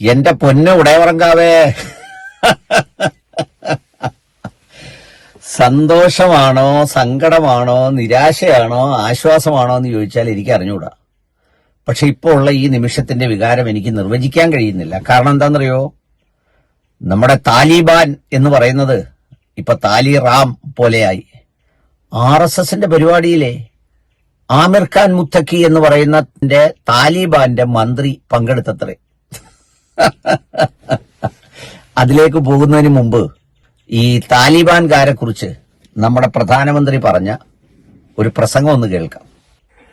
എന്റെ പൊന്ന ഉടയവറങ്കാവേ. സന്തോഷമാണോ സങ്കടമാണോ നിരാശയാണോ ആശ്വാസമാണോ എന്ന് ചോദിച്ചാൽ എനിക്ക് അറിഞ്ഞുകൂടാ പക്ഷെ ഇപ്പോൾ ഉള്ള ഈ നിമിഷത്തിന്റെ വികാരം എനിക്ക് നിർവചിക്കാൻ കഴിയുന്നില്ല. കാരണം എന്താണെന്നറിയോ? നമ്മുടെ താലിബാൻ എന്ന് പറയുന്നത് ഇപ്പൊ താലി റാം പോലെയായി. ആർ എസ് എസിന്റെ പരിപാടിയിലെ ആമിർ ഖാൻ മുത്തക്കി എന്ന് പറയുന്നതിന്റെ താലിബാന്റെ മന്ത്രി പങ്കെടുത്തത്രേ. അതിലേക്ക് പോകുന്നതിന് മുമ്പ് ഈ താലിബാൻകാരെ കുറിച്ച് നമ്മുടെ പ്രധാനമന്ത്രി പറഞ്ഞ ഒരു പ്രസംഗം ഒന്ന് കേൾക്കാം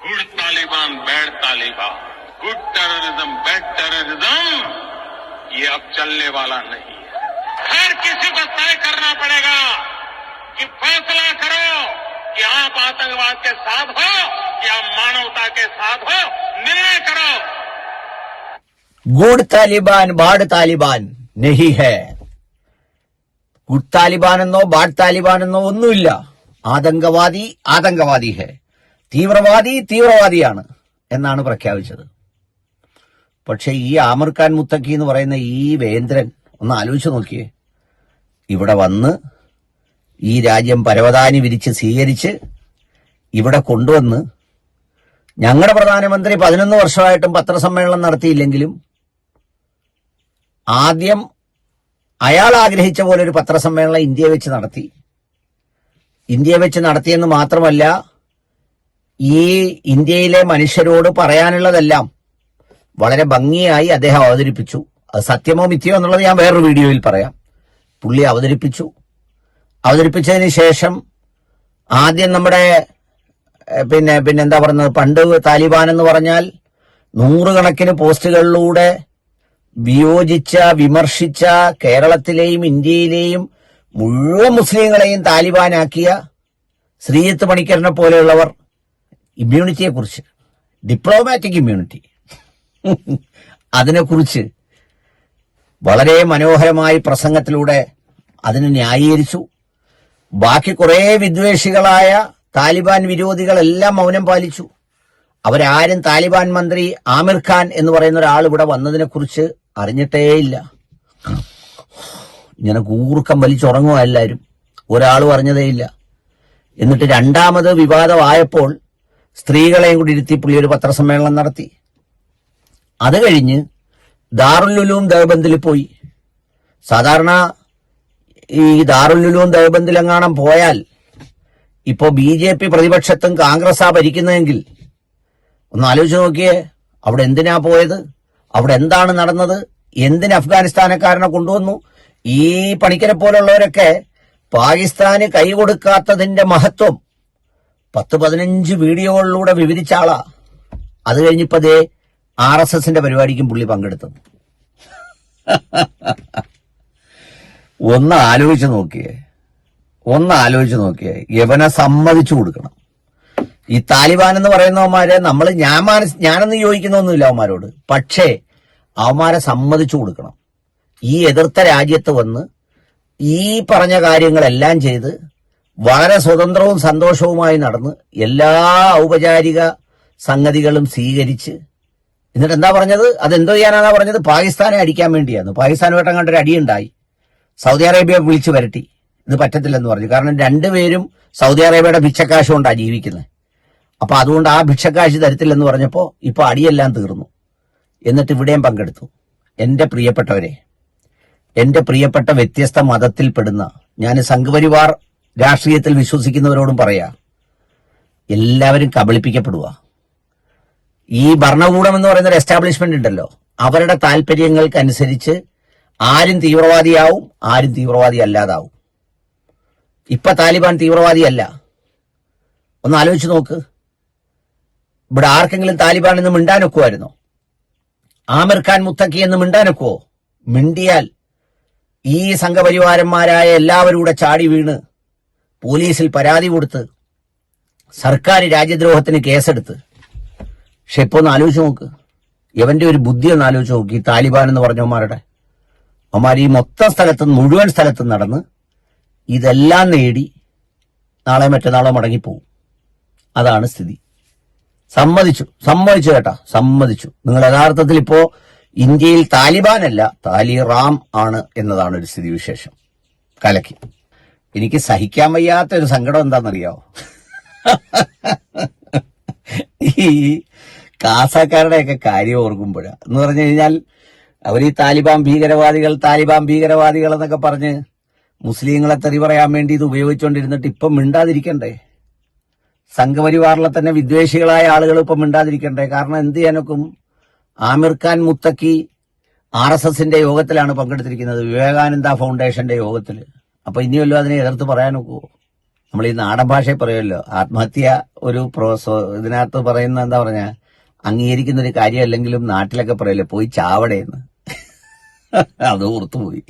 good Taliban bad Taliban good terrorism bad terrorism ये अब चलने वाला नहीं है हर किसी को तय करना पड़ेगा कि फैसला करो कि आप आतंकवाद के साथ हो या मानवता के साथ हो निर्णय करो ഗുഡ് താലിബാൻ ബാഡ് താലിബാൻ നഹി ഹേ. ഗുഡ് താലിബാൻ എന്നോ ബാഡ് താലിബാൻ എന്നോ ഒന്നുമില്ല. ആതങ്കവാദി ആതങ്കവാദി ഹേ. തീവ്രവാദി തീവ്രവാദിയാണ് എന്നാണ് പ്രഖ്യാപിച്ചത്. പക്ഷെ ഈ ആമർഖാൻ മുത്തക്കി എന്ന് പറയുന്ന ഈ വേന്ദ്രൻ ഒന്ന് ആലോചിച്ച് നോക്കിയേ. ഇവിടെ വന്ന് ഈ രാജ്യം പരവതാനി വിരിച്ച് സ്വീകരിച്ച് ഇവിടെ കൊണ്ടുവന്ന് ഞങ്ങളുടെ പ്രധാനമന്ത്രി പതിനൊന്ന് വർഷമായിട്ടും പത്രസമ്മേളനം നടത്തിയില്ലെങ്കിലും ആദ്യം അയാൾ ആഗ്രഹിച്ച പോലെ ഒരു പത്രസമ്മേളനം ഇന്ത്യയെ വെച്ച് നടത്തി. ഇന്ത്യയെ വെച്ച് നടത്തിയെന്ന് മാത്രമല്ല ഈ ഇന്ത്യയിലെ മനുഷ്യരോട് പറയാനുള്ളതെല്ലാം വളരെ ഭംഗിയായി അദ്ദേഹം അവതരിപ്പിച്ചു. അത് സത്യമോ മിഥ്യമോ എന്നുള്ളത് ഞാൻ വേറൊരു വീഡിയോയിൽ പറയാം. പുള്ളി അവതരിപ്പിച്ചു. അവതരിപ്പിച്ചതിന് ശേഷം ആദ്യം നമ്മുടെ പിന്നെ പിന്നെന്താ പറയുന്നത്? പണ്ട് താലിബാൻ എന്ന് പറഞ്ഞാൽ നൂറുകണക്കിന് പോസ്റ്റുകളിലൂടെ വിയോജിച്ച വിമർശിച്ച കേരളത്തിലെയും ഇന്ത്യയിലെയും മുഴുവൻ മുസ്ലിങ്ങളെയും താലിബാനാക്കിയ ശ്രീജിത്ത് പണിക്കറിനെ പോലെയുള്ളവർ ഇമ്മ്യൂണിറ്റിയെക്കുറിച്ച് ഡിപ്ലോമാറ്റിക് ഇമ്മ്യൂണിറ്റി അതിനെക്കുറിച്ച് വളരെ മനോഹരമായി പ്രസംഗത്തിലൂടെ അതിനെ ന്യായീകരിച്ചു. ബാക്കി കുറേ വിദ്വേഷികളായ താലിബാൻ വിരോധികളെല്ലാം മൗനം പാലിച്ചു. അവരാരും താലിബാൻ മന്ത്രി ആമിർ ഖാൻ എന്ന് പറയുന്ന ഒരാൾ ഇവിടെ വന്നതിനെ കുറിച്ച് അറിഞ്ഞിട്ടേയില്ല ഇങ്ങനെ കൂർക്കം വലിച്ചുറങ്ങുക എല്ലാവരും ഒരാളും അറിഞ്ഞതേയില്ല എന്നിട്ട് രണ്ടാമത് വിവാദമായപ്പോൾ സ്ത്രീകളെയും കൂടി ഇരുത്തി പുള്ളി ഒരു പത്രസമ്മേളനം നടത്തി. അത് കഴിഞ്ഞ് ദാറുലുലൂം ദേവബന്ദിൽ പോയി. സാധാരണ ഈ ദാറുലുലൂം ദേവബന്ദിലെങ്ങാണം പോയാൽ ഇപ്പോ ബി ജെ പി പ്രതിപക്ഷത്തും കോൺഗ്രസാ ഭരിക്കുന്നതെങ്കിൽ ഒന്ന് ആലോചിച്ച് നോക്കിയേ അവിടെ എന്തിനാ പോയത്? അവിടെ എന്താണ് നടന്നത്? എന്തിന് അഫ്ഗാനിസ്ഥാനക്കാരനെ കൊണ്ടുവന്നു? ഈ പണിക്കരെ പോലുള്ളവരൊക്കെ പാകിസ്ഥാന് കൈ കൊടുക്കാത്തതിന്റെ മഹത്വം പത്ത് പതിനഞ്ച് വീഡിയോകളിലൂടെ വിവരിച്ച ആളാ. അത് കഴിഞ്ഞിപ്പോ ദേ ആർ എസ് എസിന്റെ പരിപാടിക്കും പുള്ളി പങ്കെടുത്തത്. ഒന്ന് ആലോചിച്ച് നോക്കിയേ. ഒന്ന് ആലോചിച്ച് നോക്കിയേ. യവനെ സമ്മതിച്ചു കൊടുക്കണം. ഈ താലിബാൻ എന്ന് പറയുന്നവന്മാരെ നമ്മൾ ഞാൻ മാനസ് ഞാനൊന്നും യോജിക്കുന്നൊന്നുമില്ല അവന്മാരോട്. പക്ഷേ അവന്മാരെ സമ്മതിച്ചു കൊടുക്കണം. ഈ എതിർത്ത രാജ്യത്ത് വന്ന് ഈ പറഞ്ഞ കാര്യങ്ങളെല്ലാം ചെയ്ത് വളരെ സ്വതന്ത്രവും സന്തോഷവുമായി നടന്ന് എല്ലാ ഔപചാരിക സംഗതികളും സ്വീകരിച്ച് എന്നിട്ട് എന്താ പറഞ്ഞത്? അതെന്തോ ചെയ്യാനാണ് പറഞ്ഞത്? പാകിസ്ഥാനെ അടിക്കാൻ വേണ്ടിയാണ്. പാകിസ്ഥാനുമായിട്ട് കണ്ടൊരു അടിയുണ്ടായി. സൗദി അറേബ്യ വിളിച്ചു വരട്ടി. ഇത് പറ്റത്തില്ലെന്ന് പറഞ്ഞു. കാരണം രണ്ടുപേരും സൗദി അറേബ്യയുടെ ഭിക്ഷക്കാശ് കൊണ്ടാണ് ജീവിക്കുന്നത്. അപ്പൊ അതുകൊണ്ട് ആ ഭിക്ഷക്കാഴ്ച തരത്തില്ലെന്ന് പറഞ്ഞപ്പോ ഇപ്പൊ അടിയെല്ലാം തീർന്നു. എന്നിട്ട് ഇവിടെയും പങ്കെടുത്തു. എന്റെ പ്രിയപ്പെട്ടവരെ എന്റെ പ്രിയപ്പെട്ട വ്യത്യസ്ത മതത്തിൽപ്പെടുന്ന ഞാൻ സംഘപരിവാർ രാഷ്ട്രീയത്തിൽ വിശ്വസിക്കുന്നവരോടും പറയാ എല്ലാവരും കബളിപ്പിക്കപ്പെടുക. ഈ ഭരണകൂടം എന്ന് പറയുന്ന ഒരു എസ്റ്റാബ്ലിഷ്മെന്റ് ഉണ്ടല്ലോ അവരുടെ താല്പര്യങ്ങൾക്കനുസരിച്ച് ആരും തീവ്രവാദിയാവും ആരും തീവ്രവാദി അല്ലാതാവും ഇപ്പൊ താലിബാൻ തീവ്രവാദിയല്ല. ഒന്ന് ആലോചിച്ച് നോക്ക്. ഇവിടെ ആർക്കെങ്കിലും താലിബാൻ എന്ന് മിണ്ടാനൊക്കുമായിരുന്നോ ആമിർ ഖാൻ മുത്തക്കി എന്ന് മിണ്ടാനൊക്കുവോ? മിണ്ടിയാൽ ഈ സംഘപരിവാരന്മാരായ എല്ലാവരും കൂടെ ചാടി വീണ് പോലീസിൽ പരാതി കൊടുത്ത് സർക്കാർ രാജ്യദ്രോഹത്തിന് കേസെടുത്ത്. പക്ഷെ ഇപ്പൊ ഒന്ന് ആലോചിച്ച് നോക്ക്. ഇവന്റെ ഒരു ബുദ്ധി ഒന്ന് ആലോചിച്ച് നോക്ക്. ഈ താലിബാൻ എന്ന് പറഞ്ഞവന്മാരുടെ അവന്മാർ ഈ മൊത്തം സ്ഥലത്തും മുഴുവൻ സ്ഥലത്തും നടന്ന് ഇതെല്ലാം നേടി നാളെ മറ്റന്നാളോ മടങ്ങിപ്പോവും. അതാണ് സ്ഥിതി. സമ്മതിച്ചു. സമ്മതിച്ചു കേട്ടാ. സമ്മതിച്ചു. നിങ്ങൾ യഥാർത്ഥത്തിൽ ഇപ്പോ ഇന്ത്യയിൽ താലിബാൻ അല്ല താലിറാം ആണ് എന്നതാണ് ഒരു സ്ഥിതിവിശേഷം. കലക്കി. എനിക്ക് സഹിക്കാൻ വയ്യാത്ത ഒരു സങ്കടം എന്താണെന്നറിയാവോ? ഈ കാസക്കാരുടെയൊക്കെ കാര്യം ഓർക്കുമ്പോഴാണ് എന്ന് പറഞ്ഞു കഴിഞ്ഞാൽ അവർ ഈ താലിബാൻ ഭീകരവാദികൾ താലിബാൻ ഭീകരവാദികൾ എന്നൊക്കെ പറഞ്ഞ് മുസ്ലിങ്ങളെ തെറി പറയാൻ വേണ്ടി ഇത് ഉപയോഗിച്ചുകൊണ്ടിരുന്നിട്ട് ഇപ്പം മിണ്ടാതിരിക്കണ്ടേ? സംഘപരിവാറിലെ തന്നെ വിദ്വേഷികളായ ആളുകൾ ഇപ്പം മിണ്ടാതിരിക്കണ്ടേ? കാരണം എന്ത് ചെയ്യാനൊക്കും? ആമിർ ഖാൻ മുത്തക്കി ആർ എസ് എസിന്റെ യോഗത്തിലാണ് പങ്കെടുത്തിരിക്കുന്നത്. വിവേകാനന്ദ ഫൗണ്ടേഷന്റെ യോഗത്തിൽ. അപ്പൊ ഇനിയല്ലോ അതിനെ എതിർത്ത് പറയാനൊക്കുമോ നമ്മൾ ഈ നാടൻ ഭാഷയിൽ പറയുമല്ലോ. ആത്മഹത്യ ഒരു ഇതിനകത്ത് പറയുന്ന എന്താ പറഞ്ഞ അംഗീകരിക്കുന്ന ഒരു കാര്യമല്ലെങ്കിലും നാട്ടിലൊക്കെ പറയല്ലേ പോയി ചാവടേന്ന്. അത് ഓർത്തുപോയി.